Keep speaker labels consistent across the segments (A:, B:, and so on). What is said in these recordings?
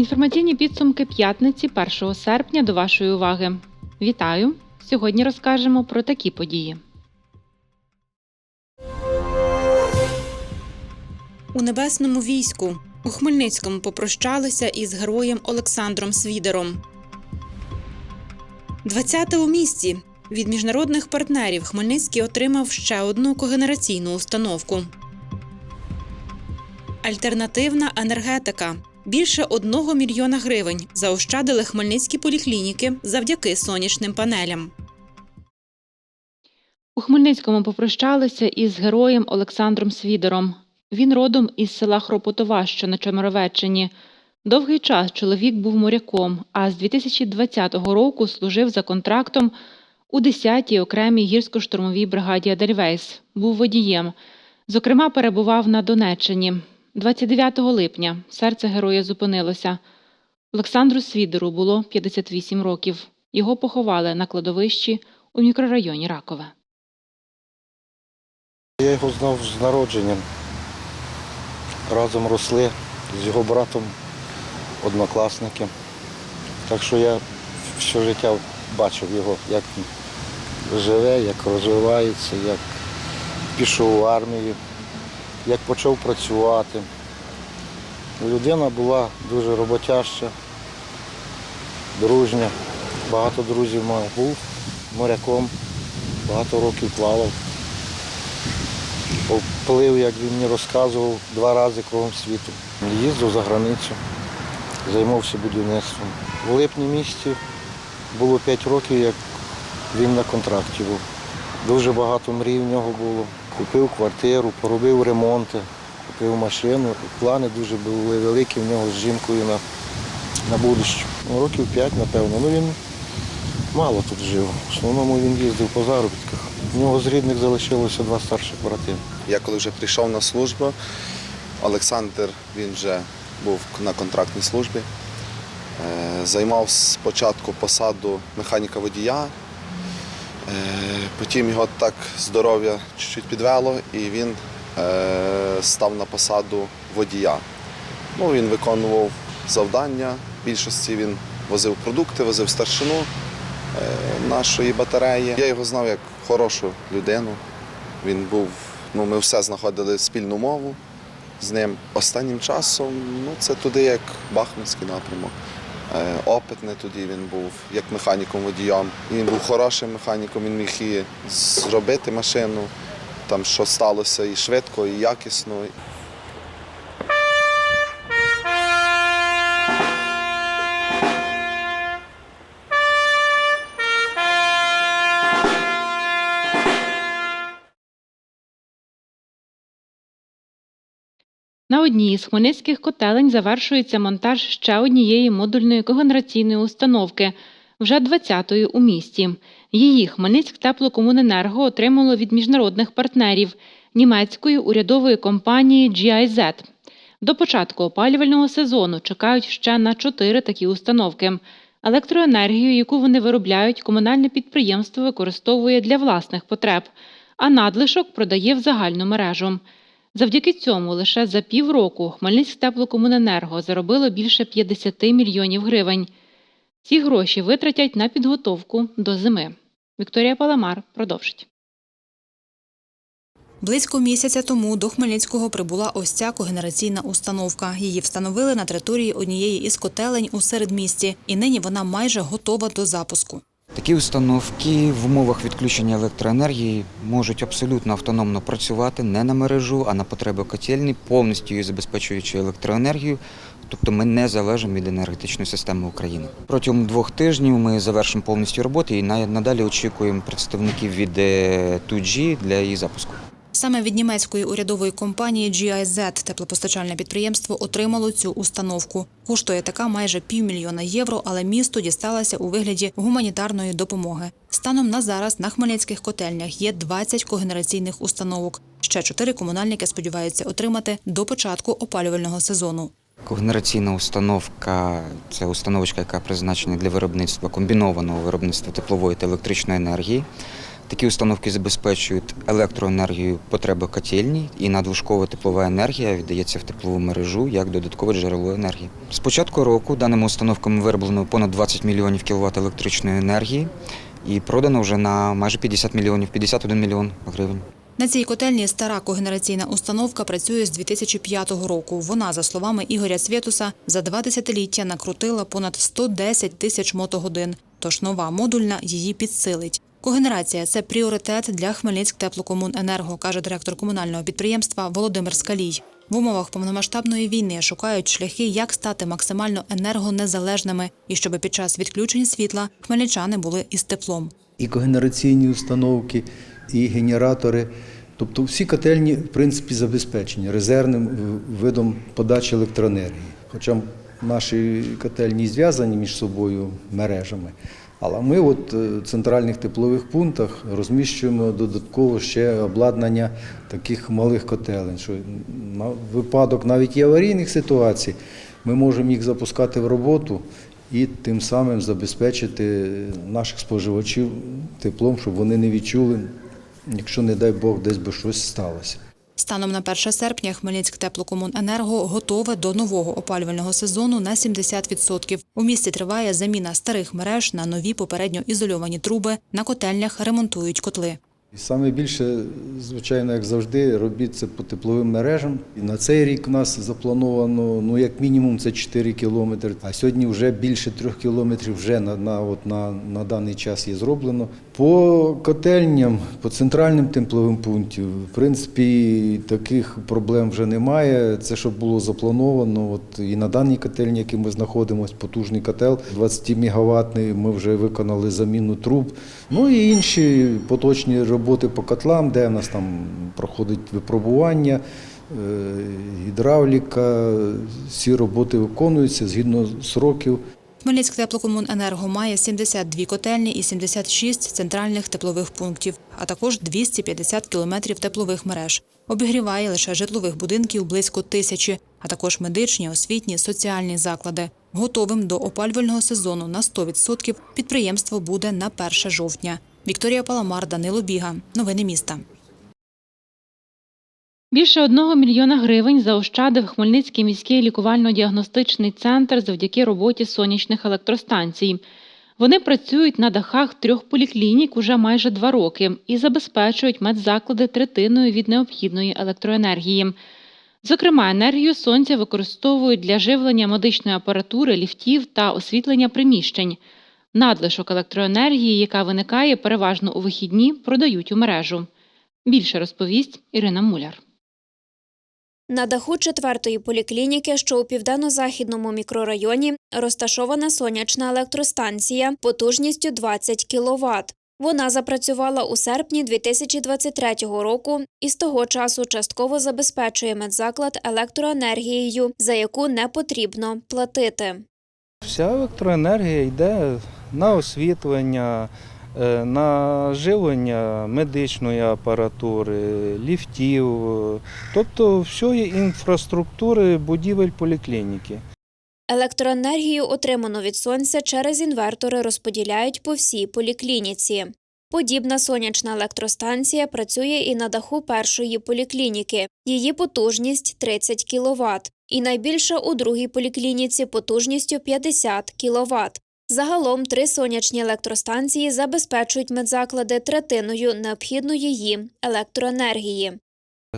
A: Інформаційні підсумки п'ятниці 1 серпня до вашої уваги. Вітаю! Сьогодні розкажемо про такі події.
B: У небесному війську у Хмельницькому попрощалися із героєм Олександром Свідером. 20 у місті від міжнародних партнерів Хмельницький отримав ще одну когенераційну установку. Альтернативна енергетика. Більше одного мільйона гривень заощадили хмельницькі поліклініки завдяки сонячним панелям.
A: У Хмельницькому попрощалися із героєм Олександром Свідером. Він родом із села Хропотова, що на Чемеровеччині. Довгий час чоловік був моряком, а з 2020 року служив за контрактом у 10-й окремій гірсько-штурмовій бригаді Адельвейс. Був водієм. Зокрема, перебував на Донеччині. 29 липня серце героя зупинилося. Олександру Свідеру було 58 років. Його поховали на кладовищі у мікрорайоні Ракове.
C: Я його знав з народженням. Разом росли з його братом однокласники. Так що я все життя бачив його, як він живе, як розвивається, як пішов в армію, як почав працювати. Людина була дуже роботяща, дружня, багато друзів мав. Був моряком, багато років плавав. Плив, як він мені розказував, два рази кругом світу. Їздив за границю, займався будівництвом. В липні місяці було 5 років, як він на контракті був. Дуже багато мрій в нього було. Купив квартиру, поробив ремонти, купив машину. Плани дуже були великі в нього з жінкою на, на будущее. Ну, років 5, напевно. Ну він мало тут жив. В основному він їздив по заробітках. У нього з рідних залишилося два старших брати.
D: Я коли вже прийшов на службу, Олександр він вже був на контрактній службі. Е, Займав спочатку посаду механіка водія, Е, потім його так здоров'я чуть-чуть підвело і він е, став на посаду водія. Ну, він виконував завдання. В більшості він возив продукти, возив старшину нашої батареї. Я його знав як хорошу людину. Він був, ну ми все знаходили спільну мову з ним. Останнім часом ну, це туди як Бахмутський напрямок. Е, Опитний тоді він був як механіком водієм. Він був хорошим механіком, він міг і зробити машину, там що сталося і швидко, і якісно.
A: На одній із хмельницьких котелень завершується монтаж ще однієї модульної когенераційної установки, вже 20-ї у місті. Її Хмельницьк теплокомуненерго отримало від міжнародних партнерів німецької урядової компанії GIZ. До початку опалювального сезону чекають ще на чотири такі установки. Електроенергію, яку вони виробляють, комунальне підприємство використовує для власних потреб, а надлишок продає в загальну мережу. Завдяки цьому лише за півроку Хмельницьк теплокомуненерго заробило більше 50 мільйонів гривень. Ці гроші витратять на підготовку до зими. Вікторія Паламар продовжить.
B: Близько місяця тому до Хмельницького прибула ось ця когенераційна установка. Її встановили на території однієї із котелень у середмісті, і нині вона майже готова до запуску.
E: Такі установки в умовах відключення електроенергії можуть абсолютно автономно працювати не на мережу, а на потреби котельні, повністю її забезпечуючи електроенергію. Тобто ми не залежимо від енергетичної системи України. Протягом двох тижнів ми завершимо повністю роботу і на- надалі очікуємо представників від е, 2G для її запуску.
B: Саме від німецької урядової компанії GIZ теплопостачальне підприємство отримало цю установку. Коштує така майже півмільйона євро, але місту дісталася у вигляді гуманітарної допомоги. Станом на зараз на хмельницьких котельнях є 20 когенераційних установок. Ще чотири комунальники сподіваються отримати до початку опалювального сезону.
E: Когенераційна установка це установочка, яка призначена для виробництва комбінованого виробництва теплової та електричної енергії. Такі установки забезпечують електроенергію потреби котельні і надлишкова теплова енергія віддається в теплову мережу як додаткове джерело енергії. З початку року даними установками вироблено понад 20 мільйонів кВт електричної енергії і продано вже на майже 50 мільйонів, 51 мільйон гривень.
B: На цій котельні стара когенераційна установка працює з 2005 року. Вона, за словами Ігоря Свєтуса, за два десятиліття накрутила понад 110 тисяч мотогодин. Тож нова модульна її підсилить. Когенерація це пріоритет для Хмельницьк теплокомуненерго, каже директор комунального підприємства Володимир Скалій. В умовах повномасштабної війни шукають шляхи, як стати максимально енергонезалежними, і щоб під час відключень світла хмельничани були із теплом.
F: і когенераційні установки, і генератори. Тобто всі котельні, в принципі, забезпечені резервним видом подачі електроенергії. Хоча наші котельні зв'язані між собою мережами. Але ми от е, в центральних теплових пунктах розміщуємо додатково ще обладнання таких малих котелень, що на випадок навіть і аварійних ситуацій ми можемо їх запускати в роботу і тим самим забезпечити наших споживачів теплом, щоб вони не відчули, якщо, не дай Бог, десь би щось сталося.
B: Станом на 1 серпня Хмельницьк теплокомуненерго готове до нового опалювального сезону на 70%. У місті триває заміна старих мереж на нові попередньо ізольовані труби. На котельнях ремонтують котли.
F: І саме більше, звичайно, як завжди, робіт це по тепловим мережам. І на цей рік у нас заплановано, ну як мінімум, це 4 кілометри. А сьогодні вже більше 3 кілометрів вже на, на, от на, на даний час є зроблено. По котельням, по центральним тепловим пунктам, в принципі, таких проблем вже немає. Це що було заплановано. От і на даній котельні, які ми знаходимося, потужний котел 20 мегаваттний, ми вже виконали заміну труб. Ну і інші поточні роботи по котлам, де в нас там проходить випробування, е, гідравліка. Всі роботи виконуються згідно сроків.
B: Хмельницьк теплокомуненерго має 72 котельні і 76 центральних теплових пунктів, а також 250 кілометрів теплових мереж. Обігріває лише житлових будинків близько тисячі, а також медичні, освітні, соціальні заклади. Готовим до опалювального сезону на 100% підприємство буде на 1 жовтня. Вікторія Паламар, Данило Біга. Новини міста.
A: Більше одного мільйона гривень заощадив Хмельницький міський лікувально-діагностичний центр завдяки роботі сонячних електростанцій. Вони працюють на дахах трьох поліклінік уже майже два роки і забезпечують медзаклади третиною від необхідної електроенергії. Зокрема, енергію сонця використовують для живлення медичної апаратури, ліфтів та освітлення приміщень. Надлишок електроенергії, яка виникає переважно у вихідні, продають у мережу. Більше розповість Ірина Муляр.
G: На даху четвертої поліклініки, що у південно-західному мікрорайоні, розташована сонячна електростанція потужністю 20 кВт. Вона запрацювала у серпні 2023 року і з того часу частково забезпечує медзаклад електроенергією, за яку не потрібно платити.
H: Вся електроенергія йде на освітлення, е, на живлення медичної апаратури, ліфтів, тобто всієї інфраструктури будівель поліклініки.
G: Електроенергію, отриману від сонця, через інвертори розподіляють по всій поліклініці. Подібна сонячна електростанція працює і на даху першої поліклініки. Її потужність 30 кВт. І найбільша у другій поліклініці потужністю 50 кВт. Загалом три сонячні електростанції забезпечують медзаклади третиною необхідної їм електроенергії.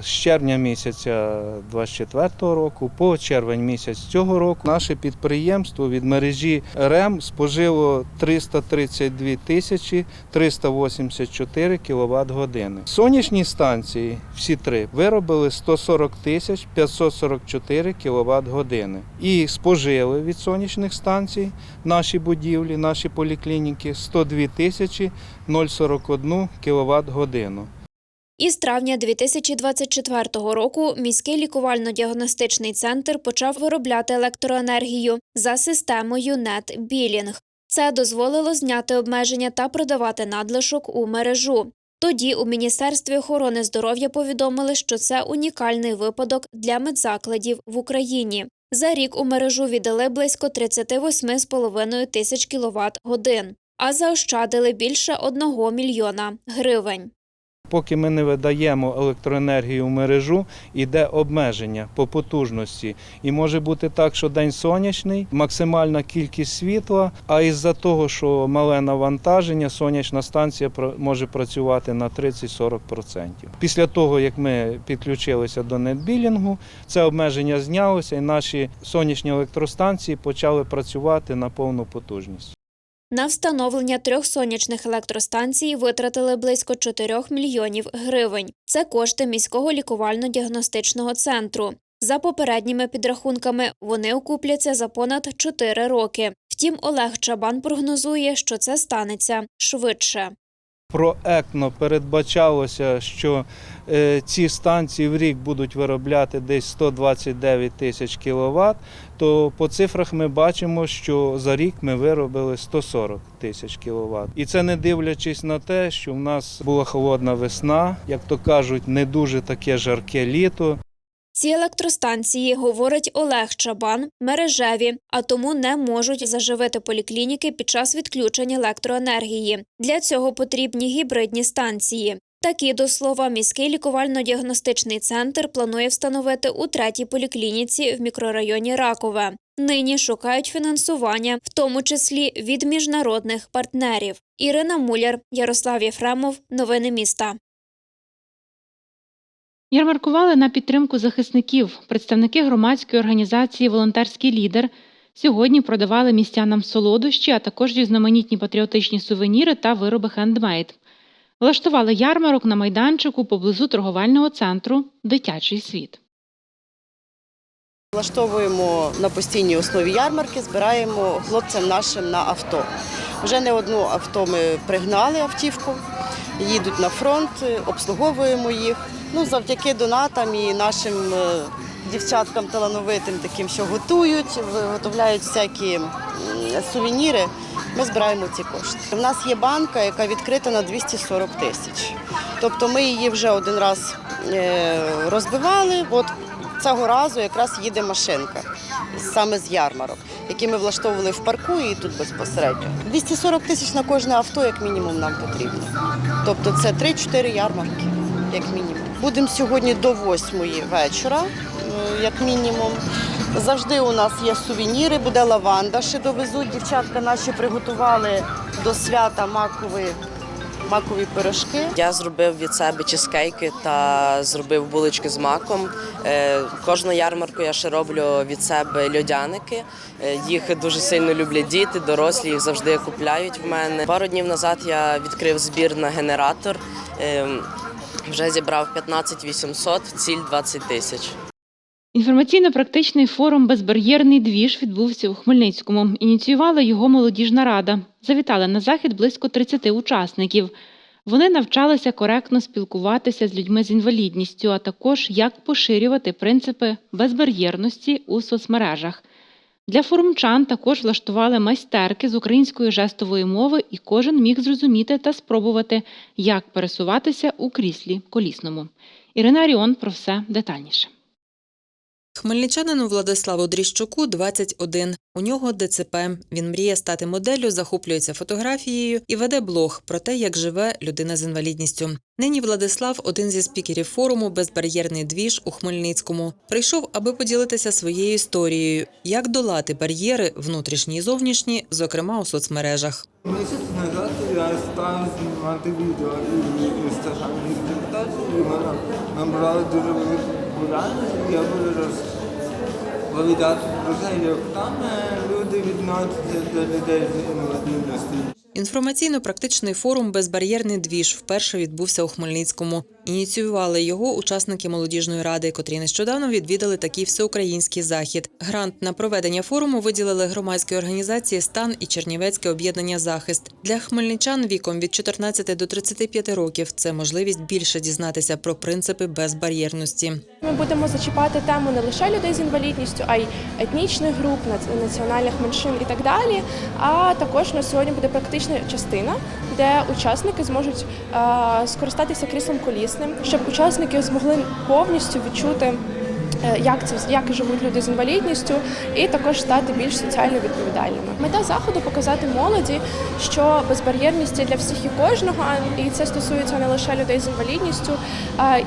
H: З червня місяця 24 року по червень місяць цього року наше підприємство від мережі РЕМ спожило 332 тисячі 384 кВт години. Сонячні станції, всі три, виробили 140 тисяч 544 кВт години. І спожили від сонячних станцій наші будівлі, наші поліклініки 102 тисячі 041 кВт годину.
G: Із травня 2024 року міський лікувально-діагностичний центр почав виробляти електроенергію за системою NetBilling. Це дозволило зняти обмеження та продавати надлишок у мережу. Тоді у Міністерстві охорони здоров'я повідомили, що це унікальний випадок для медзакладів в Україні. За рік у мережу віддали близько 38,5 тисяч кіловат годин, а заощадили більше 1 мільйона гривень.
H: Поки ми не видаємо електроенергію в мережу, іде обмеження по потужності. І може бути так, що день сонячний, максимальна кількість світла, а із-за того, що мале навантаження, сонячна станція може працювати на 30-40%. Після того, як ми підключилися до нетбілінгу, це обмеження знялося, і наші сонячні електростанції почали працювати на повну потужність.
G: На встановлення трьох сонячних електростанцій витратили близько 4 мільйонів гривень. Це кошти міського лікувально-діагностичного центру. За попередніми підрахунками, вони окупляться за понад 4 роки. Втім, Олег Чабан прогнозує, що це станеться швидше.
H: Проектно передбачалося, що е, ці станції в рік будуть виробляти десь 129 тисяч кВт, то по цифрах ми бачимо, що за рік ми виробили 140 тисяч кВт. І це не дивлячись на те, що в нас була холодна весна, як то кажуть, не дуже таке жарке літо.
G: Ці електростанції, говорить Олег Чабан, мережеві, а тому не можуть заживити поліклініки під час відключення електроенергії. Для цього потрібні гібридні станції. Такі, до слова, міський лікувально-діагностичний центр планує встановити у третій поліклініці в мікрорайоні Ракове. Нині шукають фінансування, в тому числі від міжнародних партнерів. Ірина Муляр, Ярослав Єфремов. Новини міста.
A: Ярмаркували на підтримку захисників. Представники громадської організації Волонтерський лідер сьогодні продавали містянам солодощі, а також різноманітні патріотичні сувеніри та вироби хендмейд. Влаштували ярмарок на майданчику поблизу торговельного центру Дитячий світ.
I: Влаштовуємо на постійній основі ярмарки, збираємо хлопцям нашим на авто. Вже не одну авто ми пригнали автівку, їдуть на фронт, обслуговуємо їх. Ну, завдяки донатам і нашим е, дівчаткам талановитим, таким, що готують, виготовляють всякі сувеніри. Ми збираємо ці кошти. У нас є банка, яка відкрита на 240 тисяч. Тобто ми її вже один раз е, розбивали. От цього разу якраз їде машинка саме з ярмарок, які ми влаштовували в парку і тут безпосередньо. 240 тисяч на кожне авто, як мінімум, нам потрібно. Тобто це 3-4 ярмарки, як мінімум. Будемо сьогодні до 8 вечора, як мінімум. Завжди у нас є сувеніри, буде лаванда, ще довезуть. Дівчатка наші приготували до свята макові, макові пирожки.
J: Я зробив від себе чизкейки та зробив булочки з маком. Е, Кожну ярмарку я ще роблю від себе льодяники. Е, Їх дуже сильно люблять діти, дорослі їх завжди купляють в мене. Пару днів назад я відкрив збір на генератор. Е, Вже зібрав 15 800, ціль 20 тисяч.
A: Інформаційно-практичний форум Безбар'єрний двіж відбувся у Хмельницькому. Ініціювала його молодіжна рада. Завітали на захід близько 30 учасників. Вони навчалися коректно спілкуватися з людьми з інвалідністю, а також як поширювати принципи безбар'єрності у соцмережах. Для форумчан також влаштували майстерки з української жестової мови, і кожен міг зрозуміти та спробувати, як пересуватися у кріслі колісному. Ірина Аріон про все детальніше.
K: Хмельничанину Владиславу Дріщуку 21. У нього ДЦП. Він мріє стати моделлю, захоплюється фотографією і веде блог про те, як живе людина з інвалідністю. Нині Владислав один зі спікерів форуму Безбар'єрний двіж у Хмельницькому. Прийшов, аби поділитися своєю історією, як долати бар'єри внутрішні і зовнішні, зокрема у соцмережах.
L: Місяць назад я став знімати відео і репортажі, і набрали дуже велику популярність. Я буду розповідати про те, як там е, люди відносяться до людей з інвалідністю.
K: Інформаційно-практичний форум Безбар'єрний двіж вперше відбувся у Хмельницькому. Ініціювали його учасники молодіжної ради, котрі нещодавно відвідали такий всеукраїнський захід. Грант на проведення форуму виділили громадські організації Стан і Чернівецьке об'єднання Захист для хмельничан віком від 14 до 35 років. Це можливість більше дізнатися про принципи безбар'єрності.
M: Ми будемо зачіпати тему не лише людей з інвалідністю, а й етнічних груп, нац- національних меншин і так далі. А також на сьогодні буде практична частина, де учасники зможуть е, скористатися кріслом колісним, щоб учасники змогли повністю відчути е, як це як живуть люди з інвалідністю, і також стати більш соціально відповідальними. Мета заходу показати молоді, що безбар'єрність є для всіх і кожного, і це стосується не лише людей з інвалідністю,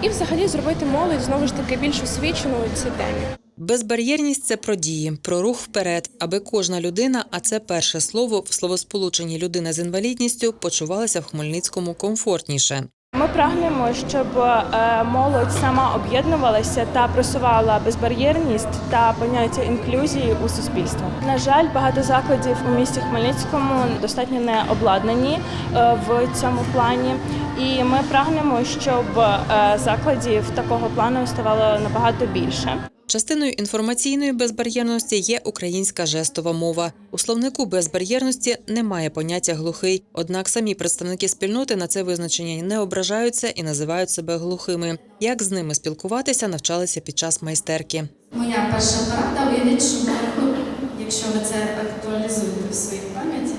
M: і взагалі зробити молодь знову ж таки більш освіченою цій темі.
K: Безбар'єрність це про дії, про рух вперед, аби кожна людина, а це перше слово в словосполученні людина з інвалідністю, почувалася в Хмельницькому комфортніше.
N: Ми прагнемо, щоб е, молодь сама об'єднувалася та просувала безбар'єрність та поняття інклюзії у суспільство. На жаль, багато закладів у місті Хмельницькому достатньо не обладнані е, в цьому плані, і ми прагнемо, щоб е, закладів такого плану ставало набагато більше.
K: Частиною інформаційної безбар'єрності є українська жестова мова. У словнику безбар'єрності немає поняття глухий. Однак самі представники спільноти на це визначення не ображаються і називають себе глухими. Як з ними спілкуватися, навчалися під час майстерки.
O: Моя перша порада уявіть, що ви, якщо ви це актуалізуєте в своїй пам'яті,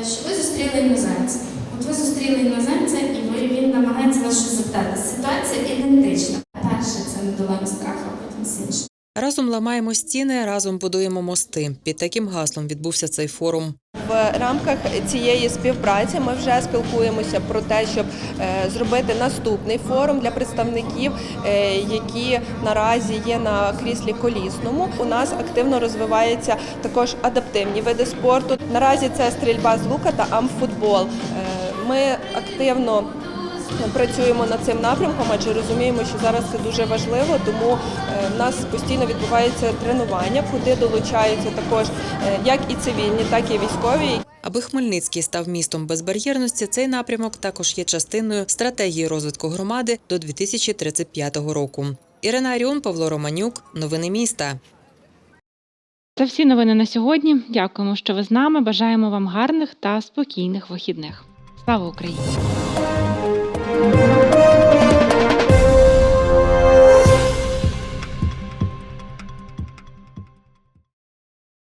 O: е, що ви зустріли іноземця. От ви зустріли іноземця, і ви, він намагається вас щось запитати. Ситуація ідентична. Це страху, а потім все інше.
K: Разом ламаємо стіни, разом будуємо мости. Під таким гаслом відбувся цей форум.
P: В рамках цієї співпраці ми вже спілкуємося про те, щоб е, зробити наступний форум для представників, е, які наразі є на кріслі колісному. У нас активно розвиваються також адаптивні види спорту. Наразі це стрільба з лука та амфутбол. Е, Ми активно працюємо над цим напрямком, адже розуміємо, що зараз це дуже важливо, тому е, в нас постійно відбуваються тренування, куди долучаються також е, як і цивільні, так і військові.
K: Аби Хмельницький став містом безбар'єрності, цей напрямок також є частиною стратегії розвитку громади до 2035 року. Ірина Аріон, Павло Романюк. Новини міста.
A: Це всі новини на сьогодні. Дякуємо, що ви з нами. Бажаємо вам гарних та спокійних вихідних. Слава Україні! Thank you.